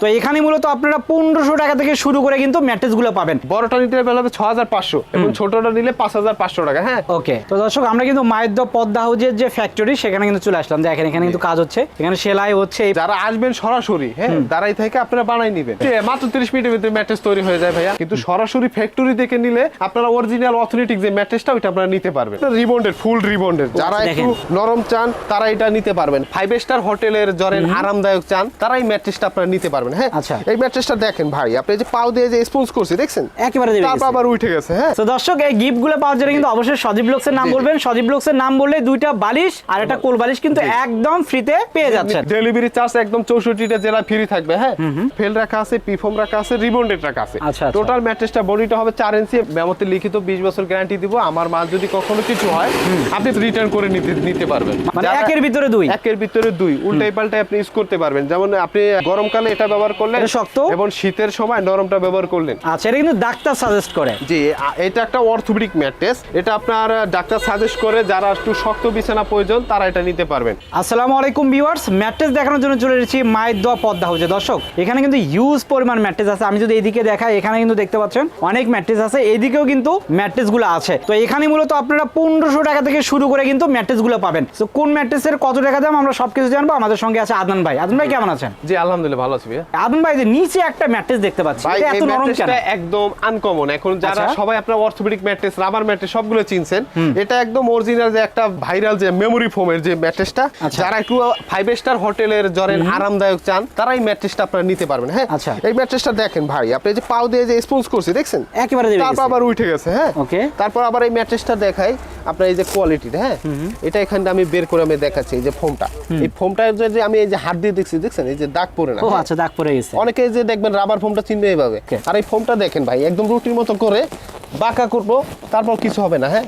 তো এখানে মূলত আপনারা পনেরোশো টাকা থেকে শুরু করে কিন্তু ম্যাট্রেসগুলো পাবেন। বড়টা নিতে হবে ছ হাজার পাঁচশো এবং ছোটটা নিলে পাঁচ হাজার পাঁচশো টাকা হ্যাঁ? ওকে তো দর্শক আমরা কিন্তু মায়ের পদ্মা হাউজের যে ফ্যাক্টরি সেখানে কিন্তু চলে আসলাম। দেখেন এখানে কিন্তু কাজ হচ্ছে। এখানে সেলাই হচ্ছে যারা আসবেন সরাসরি হ্যাঁ দাঁড়াই থেকে আপনারা বানাই নিবেন। মাত্র তিরিশ মিনিটের ভিতরে ম্যাট্রেস তৈরি হয়ে যায় ভাইয়া। কিন্তু সরাসরি ফ্যাক্টরি থেকে নিলে আপনারা অরিজিনাল অথেন্টিক যে ম্যাট্রেসটা ওইটা আপনারা নিতে পারবেন। রিবন্ডের ফুল রিবন্ডের যারা একটু। নরম চান তারা এটা নিতে পারবেন। ফাইভ স্টার হোটেলের জরেন আরামদায়ক চান তারা এই ম্যাট্রেসটা আপনারা নিতে পারবেন। হ্যাঁ? আচ্ছা। এই ম্যাট্রেসটা দেখেন ভাই আপনি যে পাও দিয়ে যে স্পঞ্জ করছে দেখছেন? একেবারে তারপর আবার উঠে গেছে হ্যাঁ? তো দর্শক এই গিফটগুলো পাওয়ার জন্য কিন্তু অবশ্যই সজীব নাম। বলবেন। সজীব নাম বললে দুইটা বালিশ আর একটা কোল বালিশ কিন্তু একদম ফ্রিতে পেয়ে যাচ্ছেন। ডেলিভারি চার্জ একদম জেলা ফ্রি থাকবে হ্যাঁ? ফেল রাখা আছে পিফম রাখা আছে রিবন্ডেড রাখা আছে। আচ্ছা, আচ্ছা। টোটাল ম্যাট্রেসটা বডিটা হবে চার ইঞ্চি মেমতে লিখিত বিশ বছর গ্যারান্টি দিব। আমার মাল যদি কখনো কিছু হয় আপনি রিটার্ন করে নিতে নিতে পারবেন। মানে একের ভিতরে দুই। একের ভিতরে দুই। উল্টাই পাল্টাই আপনি ইউজ করতে পারবেন। যেমন আপনি গরমকালে এটা ব্যবহার করলেন শক্ত। এবং শীতের সময় নরমটা ব্যবহার করলেন। আচ্ছা এটা কিন্তু ডাক্তার সাজেস্ট করে। জি এটা একটা অর্থোপেডিক ম্যাট্রেস এটা আপনার ডাক্তার সাজেস্ট করে যারা একটু শক্ত বিছানা প্রয়োজন তারা এটা নিতে পারবেন। আসসালামু আলাইকুম ভিউয়ার্স ম্যাট্রেস দেখানোর জন্য চলে এসেছি মায়ের দোয়া পদ্মা হাউজে। দর্শক এখানে কিন্তু ইউজ পরিমাণ ম্যাট্রেস আছে। আমি যদি এইদিকে দেখাই এখানে কিন্তু দেখতে পাচ্ছেন অনেক ম্যাট্রেস আছে। এইদিকেও কিন্তু ম্যাট্রেসগুলো আছে। তো এখানে মূলত আপনারা পনেরোশো টাকা থেকে শুরু করে কিন্তু ম্যাট্রেসগুলো পাবেন। তো কোন ম্যাট্রেসের কত টাকা দাম আমরা সবকিছু জানব। আমাদের সঙ্গে আছে আদনান ভাই। আদনান ভাই কেমন আছেন? জি আলহামদুলিল্লাহ ভালো আছি ভাইয়া। আদনান ভাই যে নিচে একটা ম্যাট্রেস দেখতে পাচ্ছি এটা এত নরম কেন? একদম আনকমন এখন যারা আচ্ছা। সবাই আপনার অর্থোপেডিক ম্যাট্রেস রাবার ম্যাট্রেস সবগুলো চিনছেন এটা একদম অরিজিনাল যে একটা ভাইরাল যে মেমোরি ফোমের যে ম্যাট্রেসটা আচ্ছা। যারা একটু ফাইভ স্টার হোটেলের আরামদায়ক চান তারা এই ম্যাট্রেসটা আপনারা নিতে পারবেন হ্যাঁ? আচ্ছা। এই ম্যাট্রেসটা দেখেন ভাই আপনি যে পাও দিয়ে যে স্পঞ্জ করছে দেখছেন? একেবারে তারপর আবার উঠে গেছে হ্যাঁ? Okay. তারপর আবার এই ম্যাট্রেসটা দেখাই আপনার এই যে কোয়ালিটিটা হ্যাঁ? এটা এখানে আমি বের করে আমি দেখাচ্ছি এই যে ফোমটা এই ফোমটা যদি আমি এই যে হাত দিয়ে দেখছি দেখছেন? এই যে দাগ পড়ে না ও হ্যাঁ? আচ্ছা দাগ পড়ে গেছে। অনেকে যে দেখবেন রাবার ফোমটা চিনবে এইভাবে। আর এই ফোমটা দেখেন ভাই একদম রুটির মতো করে বাঁকা করব তারপর কিছু হবে না হ্যাঁ?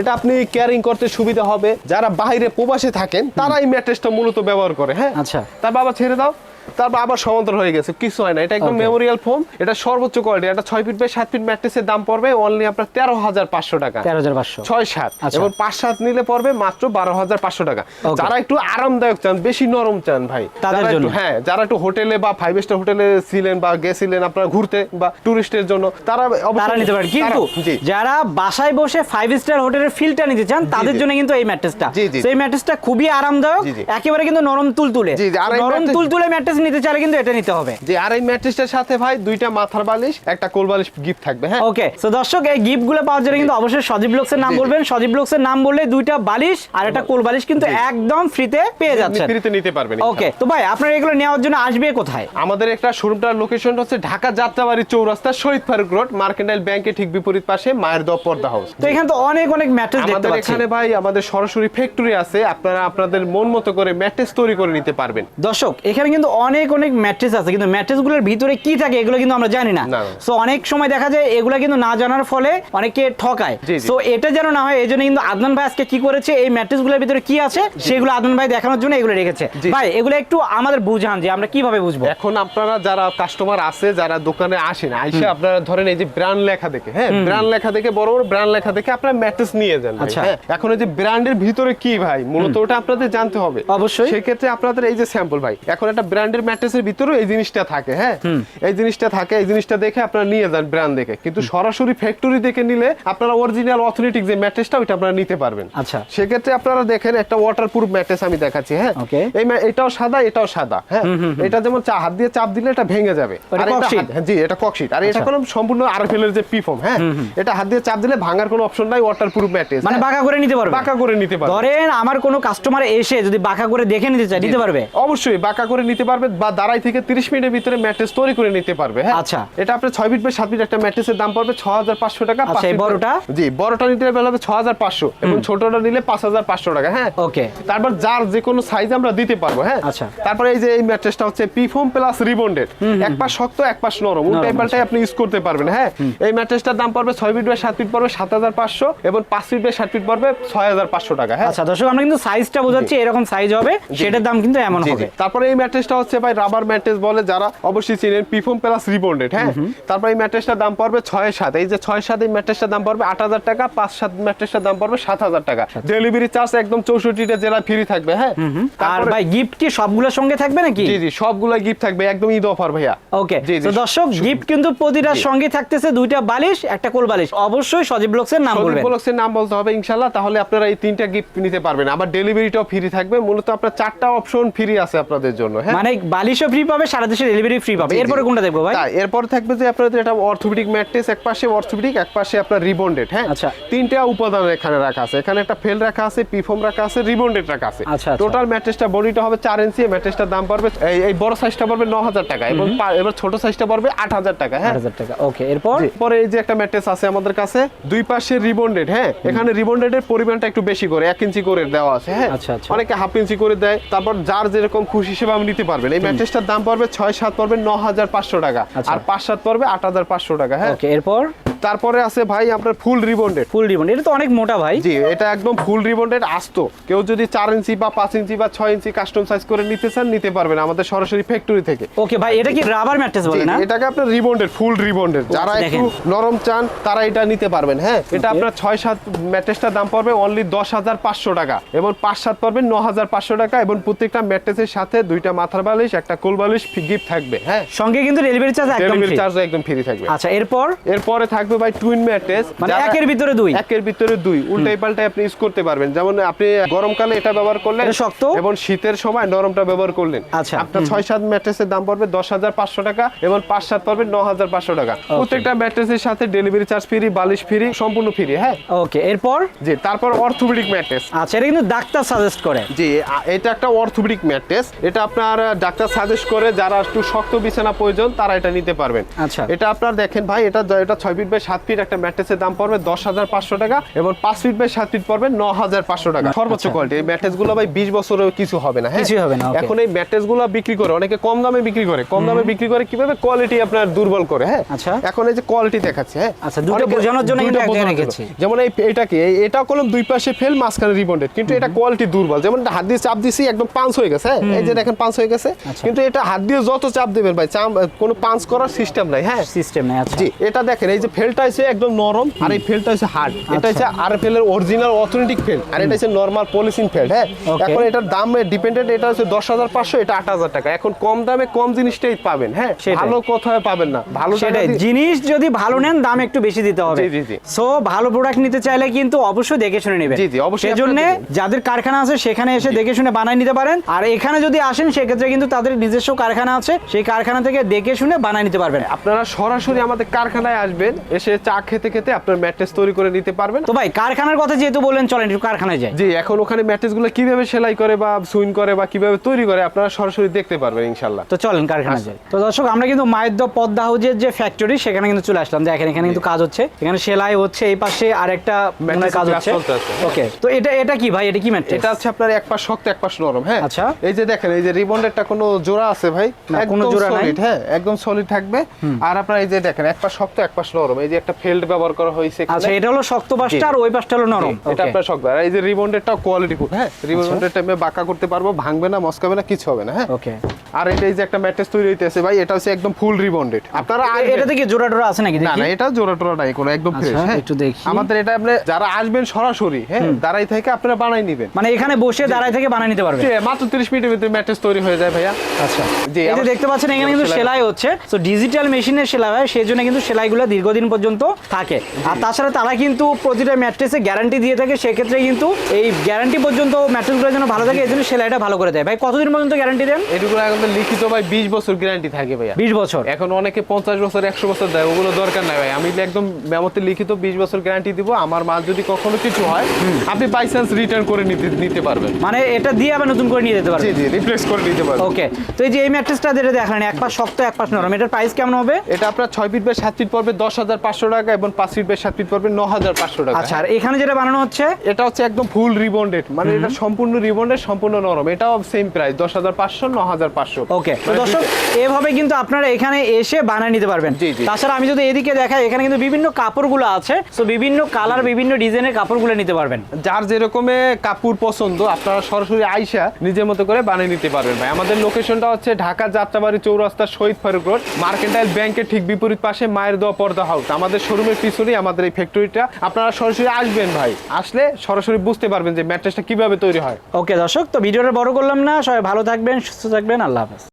এটা আপনি ক্যারিং করতে সুবিধা হবে। যারা বাইরে প্রবাসে থাকেন তারা এই ম্যাট্রেসটা মূলত ব্যবহার করে হ্যাঁ? আচ্ছা। তার বাবা ছেড়ে দাও তারপর আবার সমান্তর হয়ে গেছে কিছু হয় না। এটা একদম মেমোরিয়াল ফোম এটা সর্বোচ্চ কোয়ালিটি এটা ছয় ফিট বাই সাত ফিট ম্যাট্রেসের দাম পড়বে অনলি আপনার তেরো হাজার পাঁচশো টাকা। তেরো হাজার পাঁচশো। ছয় সাত আচ্ছা। এবং পাঁচ সাত নিলে পড়বে মাত্র বারো হাজার পাঁচশো টাকা। যারা একটু আরামদায়ক চান বেশি নরম চান ভাই তাদের জন্য। হ্যাঁ যারা একটু হোটেলে বা ফাইভ স্টার হোটেলে ছিলেন বা গেছিলেন আপনারা ঘুরতে বা টুরিস্টের জন্য তারা অবশ্যই- তারা নিতে পারেন কিন্তু যারা বাসায় বসে ফাইভ স্টার হোটেলের ফিলটা নিতে চান তাদের জন্য কিন্তু এই ম্যাট্রেসটা। সেই ম্যাট্রেসটা খুবই আরামদায়ক। একেবারে কিন্তু নরম তুলতুলে। নরম তুলতুলে ম্যাট্রেস নিতে চাইলে কিন্তু এটা নিতে হবে। যে আর এই ম্যাট্রেসটার সাথে ভাই দুইটা মাথার বালিশ একটা কোল বালিশ গিফট থাকবে হ্যাঁ? ওকে তো দর্শক এই গিফটগুলো পাওয়ার জন্য কিন্তু অবশ্যই সজীব ব্লকসের নাম। বলবেন। সজীব ব্লকসের নাম বললে দুইটা বালিশ আর একটা কোল বালিশ কিন্তু একদম ফ্রিতে পেয়ে যাচ্ছেন। ফ্রিতে নিতে পারবেন ওকে তো ভাই আপনার এগুলো নেওয়ার জন্য আসবে কোথায়? আমাদের একটা শোরুমটার লোকেশন হচ্ছে ঢাকা যাত্রাবাড়ি চৌরাস্তা শহীদ ফারুক রোড মার্কেন্টাইল ব্যাংকের ঠিক বিপরীত পাশে মায়ের দপ পর্দা হাউস তো এখানে তো অনেক অনেক ম্যাট্রেস দেখতে আমাদের এখানে ভাই আমাদের সরাসরি ফ্যাক্টরি আছে আপনারা আপনাদের মন মতো করে ম্যাট্রেস তৈরি করে নিতে পারবেন। দর্শক এখানে কিন্তু অনেক অনেক ম্যাট্রেস আছে কিন্তু ম্যাট্রেসগুলোর ভিতরে কি থাকে এগুলো কিন্তু আমরা জানি না। সো অনেক সময় দেখা যায় এগুলো কিন্তু না জানার ফলে অনেকে ঠকায়। সো এটা যেন না হয় এই জন্য কিন্তু আদনান ভাই আজকে কি করেছে এই ম্যাট্রেসগুলোর ভিতরে কি আছে সেগুলো আদনান ভাই দেখানোর জন্য এগুলো রেখেছে। ভাই এগুলো একটু আমাদের বুঝান যে আমরা কীভাবে বুঝব। এখন আপনারা যারা কাস্টমার আছে যারা দোকানে আসেন আইসে আপনারা ধরেন এই যে ব্র্যান্ড লেখা দেখে হ্যাঁ ব্র্যান্ড লেখা দেখে বড় বড় ব্র্যান্ড লেখা দেখে আপনারা ম্যাট্রেস নিয়ে যান আচ্ছা। হ্যাঁ। এখন এই যে ব্র্যান্ডের ভিতরে কি ভাই? মূলত ওটা আপনাদের জানতে হবে। অবশ্যই। সেক্ষেত্রে আপনাদের এই যে স্যাম্পল ভাই এখন একটা ব্র্যান্ডের ম্যাট্রেসের ভিতরেও এই জিনিসটা থাকে হ্যাঁ? এই জিনিসটা থাকে এই জিনিসটা দেখে আপনারা নিয়ে যান ব্র্যান্ড দেখে। কিন্তু সরাসরি ফ্যাক্টরি দেখে নিলে আপনারা অরিজিনাল অথেন্টিক যে ম্যাট্রেসটা ওইটা আপনারা নিতে পারবেন। আচ্ছা। সেক্ষেত্রে আপনারা দেখেন একটা ওয়াটারপ্রুফ ম্যাট্রেস আমি দেখাচ্ছি হ্যাঁ? এই এটাও সাদা এটাও সাদা হ্যাঁ? এটা যেমন হাত দিয়ে চাপ দিলে এটা ভেঙে যাবে। আর এটা ককশিট? হ্যাঁ, জি এটা ককশিট আর এটা আচ্ছা। কোনো সম্পূর্ণ আরএফএল এর যে পিফর্ম হ্যাঁ? এটা হাত দিয়ে চাপ দিলে ভাঙার কোনো অপশন নাই ওয়াটারপ্রুফ ম্যাট্রেস মানে বাঁকা করে নিতে পারবে। বাঁকা করে নিতে পারবে। ধরেন আমার কোনো কাস্টমার এসে যদি বাঁকা করে দেখে নিতে চায় নিতে পারবে? অবশ্যই বাঁকা করে নিতে পারবে। বা দাঁড়াই থেকে 30 মিনিটের ভিতরে ম্যাট্রেস তৈরি করে নিতে পারবে হ্যাঁ? আচ্ছা। এটা আপনার 6 ফিট বাই 7 ফিট একটা ম্যাট্রেসের দাম পড়বে 6500 টাকা আচ্ছা, পাঁচ এই বড়টা? জি বড়টা নিতে হবে 6500 এবং ছোটটা নিলে 5500 টাকা হ্যাঁ? ওকে। তারপর যার যে কোনো সাইজ আমরা দিতে পারব হ্যাঁ? আচ্ছা। তারপরে এই যে এই ম্যাট্রেসটা হচ্ছে পিফোম প্লাস রিবন্ডেড এক পাশ শক্ত এক পাশ নরম উল্টাই পাল্টাই আপনি ইউজ করতে পারবেন হ্যাঁ? এই ম্যাট্রেসটার দাম পড়বে ছয় ফিট বাই সাত ফিট পড়বে সাত হাজার পাঁচশো এবং পাঁচ ফিট বাই সাত ফিট পড়বে ছয় হাজার পাঁচশো টাকা হ্যাঁ? আচ্ছা দর্শক আমরা কিন্তু সাইজটা বোঝাচ্ছি এরকম সাইজ হবে সেটার দাম কিন্তু এমন। হবে। তারপরে এই ম্যাট্রেসটা হচ্ছে হচ্ছে ভাই রাবার ম্যাট্রেস বলে যারা অবশ্যই চিনেন পিফোম প্লাস রিবন্ডেড হ্যাঁ? তারপর এই ম্যাট্রেসটার দাম পড়বে ছয় সাত। এই যে ছয় সাত এই ম্যাট্রেসটার দাম পড়বে আট হাজার টাকা পাঁচ সাত ম্যাট্রেসটার দাম পড়বে সাত হাজার টাকা। ডেলিভারি চার্জ একদম চৌষট্টিটা জেলা ফ্রি থাকবে হ্যাঁ? আর ভাই গিফট কি সবগুলোর সঙ্গে থাকবে নাকি? জি জি সবগুলো গিফট থাকবে একদম ঈদ অফার ভাইয়া। ওকে। তো দর্শক গিফট কিন্তু প্রতিটার সঙ্গে থাকতেছে দুইটা বালিশ একটা কোল বালিশ। অবশ্যই সজীব ব্লগসের নাম বলবেন। ব্লগসের নাম বলতে হবে ইনশাল্লাহ তাহলে আপনারা এই তিনটা গিফট নিতে পারবেন। আবার ডেলিভারিটাও ফ্রি থাকবে মূলত আপনার চারটা অপশন ফ্রি আছে আপনাদের জন্য হ্যাঁ? মানে বালিশও ফ্রি পাবে সারা দেশে ডেলিভারি ফ্রি পাবে। এরপরে কোনটা দেখব ভাই? এরপর থাকবে যে আপনাদের এটা অর্থোপেডিক ম্যাট্রেস এক পাশে অর্থোপেডিক এক পাশে আপনার রিবন্ডেড হ্যাঁ? আচ্ছা। তিনটা উপাদান এখানে রাখা আছে। এখানে একটা ফেল রাখা আছে পিফোম রাখা আছে রিবন্ডেড রাখা আছে। আচ্ছা, আচ্ছা। টোটাল ম্যাট্রেসটা বডিটা হবে চার ইঞ্চি ম্যাট্রেসটার দাম পড়বে এই বড় সাইজটা পড়বে ন হাজার টাকা এবং এবার ছোট সাইজটা পড়বে আট হাজার টাকা হ্যাঁ? হাজার টাকা ওকে এরপর? পরে এই যে একটা ম্যাট্রেস আছে আমাদের কাছে দুই পাশে রিবন্ডেড হ্যাঁ? এখানে রিবন্ডেড এর পরিমাণটা একটু বেশি করে এক ইঞ্চি করে দেওয়া আছে হ্যাঁ? আচ্ছা, আচ্ছা। অনেকে হাফ ইঞ্চি করে দেয় তারপর যার যেরকম খুশি সেবা আপনি নিতে পারবেন। এই ম্যাট্রেসটার দাম পড়বে ছয় সাত পড়বে ন হাজার পাঁচশো টাকা। আচ্ছা। আর পাঁচ সাত পড়বে আট হাজার পাঁচশো টাকা হ্যাঁ? ওকে এরপর? তারপরে আছে ভাই আপনার ফুল রিবন্ডেড। ফুল রিবন এটা তো অনেক মোটা ভাই। জি এটা একদম ফুল রিবন্ডেড আস্ত। কেউ যদি চার ইঞ্চি বা পাঁচ ইঞ্চি বা ছয় ইঞ্চি কাস্টম সাইজ করে নিতে চান নিতে পারবেন আমাদের সরাসরি ফ্যাক্টরি থেকে। ওকে ভাই এটা কি রাবার ম্যাট্রেস বলে না? এটাকে আপনার রিবন্ডেড ফুল রিবন্ডেড। যারা একটু নরম চান তারা এটা নিতে পারবেন হ্যাঁ? এটা আপনার ছয় সাত ম্যাট্রেসটার দাম পড়বে অনলি দশ হাজার পাঁচশো টাকা। এবং পাঁচ সাত পড়বে ন হাজার পাঁচশো টাকা। এবং প্রত্যেকটা ম্যাট্রেসের সাথে দুইটা মাথার বালিশ একটা কোল বালিশ গিফট থাকবে হ্যাঁ? সঙ্গে কিন্তু ডেলিভারি চার্জ একদম ডেলিভারি চার্জ একদম ফ্রি থাকবে। আচ্ছা এরপর? এরপরে থাকবে ভাই টুইন ম্যাট্রেস মানে একের ভিতরে দুই? একের ভিতরে দুই। উল্টাই পাল্টাই আপনি ইউজ করতে পারবেন। যেমন আপনি গরমকালে এটা ব্যবহার করলেন শক্ত? এবং শীতের সময় নরমটা ব্যবহার করলেন। আচ্ছা, আপনার ছয় সাত ম্যাট্রেসের দাম পড়বে দশ হাজার পাঁচশো টাকা এবং পাঁচ সাত পড়বে ন হাজার পাঁচশো টাকা। প্রত্যেকটা ম্যাট্রেসের সাথে ডেলিভারি চার্জ ফ্রি বালিশ ফ্রি সম্পূর্ণ ফ্রি হ্যাঁ? ওকে এরপর? জি তারপর অর্থোপেডিক ম্যাট্রেস আচ্ছা এটা কিন্তু ডাক্তার সাজেস্ট করে। জি এটা একটা অর্থোপেডিক ম্যাট্রেস এটা আপনার ডাক্তার সাজেস্ট করে যারা একটু শক্ত বিছানা প্রয়োজন তারা এটা নিতে পারবেন। আচ্ছা। এটা আপনার দেখেন ভাই এটা এটা ছয় ফিট বাই সাত ফিট একটা ম্যাট্রেসের দাম পড়বে দশ হাজার পাঁচশো টাকা এবং পাঁচ ফিট বাই সাত ফিট পড়বে ন হাজার পাঁচশো টাকা। সর্বোচ্চ কোয়ালিটি এই ম্যাট্রেসগুলো ভাই বিশ বছরেও কিছু হবে না হ্যাঁ? হবে না, এখন এই ম্যাট্রেসগুলো বিক্রি করে অনেকে কম দামে বিক্রি করে কম দামে বিক্রি করে কীভাবে কোয়ালিটি আপনার দুর্বল করে হ্যাঁ? আচ্ছা। এখন এই যে কোয়ালিটি দেখাচ্ছে হ্যাঁ? আচ্ছা, দুটো বোঝানোর জন্য জন্য। রেখেছি। যেমন এই এটা কি? এটা কলম দুই পাশে ফেল মাঝখানে রিবন্ডেড কিন্তু এটা কোয়ালিটি দুর্বল। যেমন হাত দিয়ে চাপ দিছি একদম পাঁচ হয়ে গেছে হ্যাঁ? এই যে দেখেন পাঁচ হয়ে গেছে। আচ্ছা। কিন্তু এটা হাত দিয়ে যত চাপ দেবেন ভাই চাপ কোনো পাঁচ করার সিস্টেম নাই হ্যাঁ? সিস্টেম নেই আচ্ছা। জি এটা দেখেন এই যে ফেলটা হচ্ছে একদম নরম আর এই ফেলটা হচ্ছে হার্ড এটা হচ্ছে আচ্ছা। আর ফেলের অরিজিনাল অথেন্টিক ফেল আর এটা হচ্ছে নর্মাল পলিসিন ফেল হ্যাঁ? এখন এটার দাম ডিপেন্ডেন্ট এটা হচ্ছে দশ হাজার পাঁচশো এটা আট হাজার টাকা। এখন কম দামে কম জিনিসটাই পাবেন হ্যাঁ? ভালো কোথায় পাবেন না। ভালো সেটাই। জিনিস যদি ভালো নেন দাম একটু বেশি দিতে হবে। জি, জি, জি। সো ভালো প্রোডাক্ট নিতে চাইলে কিন্তু অবশ্যই দেখে শুনে নেবেন। জি, জি, অবশ্যই সেজন্য আপনারা দেখবেন। যাদের কারখানা আছে সেখানে এসে দেখে শুনে বানাই নিতে পারেন। আর এখানে যদি আসেন সেক্ষেত্রে কিন্তু তাদের নিজস্ব কারখানা আছে সেই কারখানা থেকে দেখে শুনে বানাই নিতে পারবেন। আপনারা সরাসরি আমাদের কারখানায় আসবেন এসে চা খেতে খেতে আপনার ম্যাট্রেস তৈরি করে নিতে পারবেন। তো ভাই কারখানার কথা যেহেতু বললেন চলেন একটু কারখানায় যাই। জি এখন ওখানে ম্যাট্রেসগুলো কীভাবে সেলাই করে বা সুইন করে বা কীভাবে তৈরি করে আপনারা সরাসরি দেখতে পারবেন ইনশাল্লাহ তো চলেন কারখানায় যাই। তো দর্শক আমরা কিন্তু মায়ের পদ্মা হাউজের যে ফ্যাক্টরি সেখানে কিন্তু চলে আসলাম। দেখেন এখানে কিন্তু কাজ হচ্ছে। এখানে সেলাই হচ্ছে এই পাশে মনে হয় কাজ হচ্ছে। ওকে তো এটা এটা কি ভাই? এটা কি ম্যাট্রেস? এটা হচ্ছে আপনার এক পাশ শক্ত এক পাশ নরম হ্যাঁ? আচ্ছা। এই যে দেখেন এই যে রিবন্ডেরটা কোনো জোড়া আছে ভাই? কোনো জোড়া নাই। হ্যাঁ একদম সলিড থাকবে। আর আপনার এই যে দেখেন এক পাশ শক্ত এক পাশ নরম। এই যে একটা ফেল্ড ব্যবহার করা হয়েছে আচ্ছা এটা হলো শক্ত পাশটা আর ওই পাশটা হলো নরম। এটা. আপনার শক্ত। আর এই যে রিবন্ডেরটা কোয়ালিটি ফুল হ্যাঁ? রিবন্ডের টাইমে বাঁকা করতে পারব ভাঙবে না মস্কাবে না কিছু হবে না হ্যাঁ? ওকে আর এটা এই যে একটা ম্যাট্রেস তৈরি হইতেছে ভাই এটা হচ্ছে একদম ফুল রিবন্ডেড। আপনারা আসবেন- এটাতে কি জোড়া টোড়া আছে নাকি না না এটা জোড়া টোড়া নাই কোনো একদম আচ্ছা, ফ্রেশ হ্যাঁ? একটু দেখি। আমাদের এটা আপনি যারা আসবেন সরাসরি হ্যাঁ? দাঁড়াই থেকে আপনারা বানাই নেবেন। মানে এখানে বসে দাঁড়াই থেকে বানিয়ে নিতে পারবে জি, মাত্র 30 মিনিটের ভিতরে ম্যাট্রেস তৈরি হয়ে যায় ভাইয়া? আচ্ছা। জি, এই যে দেখতে পাচ্ছেন এখানে কিন্তু সেলাই- হচ্ছে। তো ডিজিটাল মেশিনের সেলাই হয় সেই জন্য কিন্তু সেলাইগুলো দীর্ঘদিন পর্যন্ত থাকে। আর তাছাড়া তারা কিন্তু প্রতিটা ম্যাট্রেসে গ্যারান্টি দিয়ে থাকে সেক্ষেত্রে কিন্তু এই গ্যারান্টি পর্যন্ত ম্যাট্রেসগুলো যেন ভালো থাকে এই জন্য সেলাইটা ভালো করে দেয়। ভাই কতদিন পর্যন্ত গ্যারান্টি দেন? এগুলো এখন লিখিত ভাই 20 বছর গ্যারান্টি থাকে ভাইয়া। বিশ বছর? এখন অনেকে 50 বছর 100 বছর দেয় ওগুলো দরকার নাই ভাই। আমি একদম মেমোতে লিখিত 20 বছর গ্যারান্টি দিব আমার মাল যদি কখনো কিছু হয় আপনি বাই চান্স রিটার্ন করে নিতে নিতে পারবেন। মানে এটা দিয়ে আবার নতুন করে নিয়ে যেতে জি পারবে জি রিপ্লেস করে নিতে পারবেন। ওকে তো এই যে এই ম্যাট্রেসটা যেটা দেখালেন এক পাশ শক্ত এক পাশ নরম এটার প্রাইস কেমন হবে? এটা আপনার 6 ফিট বাই 7 ফিট পড়বে 10500 পাঁচশো টাকা এবং পাঁচ ফিট বাই সাত ফিট পড়বে ন হাজার পাঁচশো টাকা। আচ্ছা আর এখানে যেটা বানানো হচ্ছে? এটা হচ্ছে একদম ফুল রিবন্ডেড মানে এটা সম্পূর্ণ রিবন্ডেড সম্পূর্ণ নরম। এটাও সেম প্রাইস দশ হাজার পাঁচশো ন হাজার পাঁচশো। ওকে দর্শক এভাবে কিন্তু আপনারা এখানে এসে বানিয়ে নিতে পারবেন। তাছাড়া আমি যদি এদিকে দেখাই এখানে কিন্তু বিভিন্ন কাপড়গুলো আছে তো বিভিন্ন কালার বিভিন্ন ডিজাইনের কাপড়গুলো নিতে পারবেন। যার যেরকমে কাপড় পছন্দ আপনারা সরাসরি আইসা নিজের মতো করে বানিয়ে নিতে পারবেন ভাই। আমাদের লোকেশনটা হচ্ছে ঢাকা যাত্রাবাড়ি চৌরাস্তা শহীদ ফারুক রোড। মার্কেন্টাইল ব্যাংকের ঠিক বিপরীত পাশে মায়ের দোয়া পর্দা হাউস আমাদের শোরুমের পিছনেই আমাদের এই ফ্যাক্টরিটা আপনারা সরাসরি আসবেন ভাই। আসলে সরাসরি বুঝতে পারবেন যে ম্যাট্রেসটা কীভাবে তৈরি হয়। ওকে দর্শক, তো ভিডিওটা বড় করলাম না। সবাই ভালো থাকবেন, সুস্থ থাকবেন। আল্লাহ হাফেজ।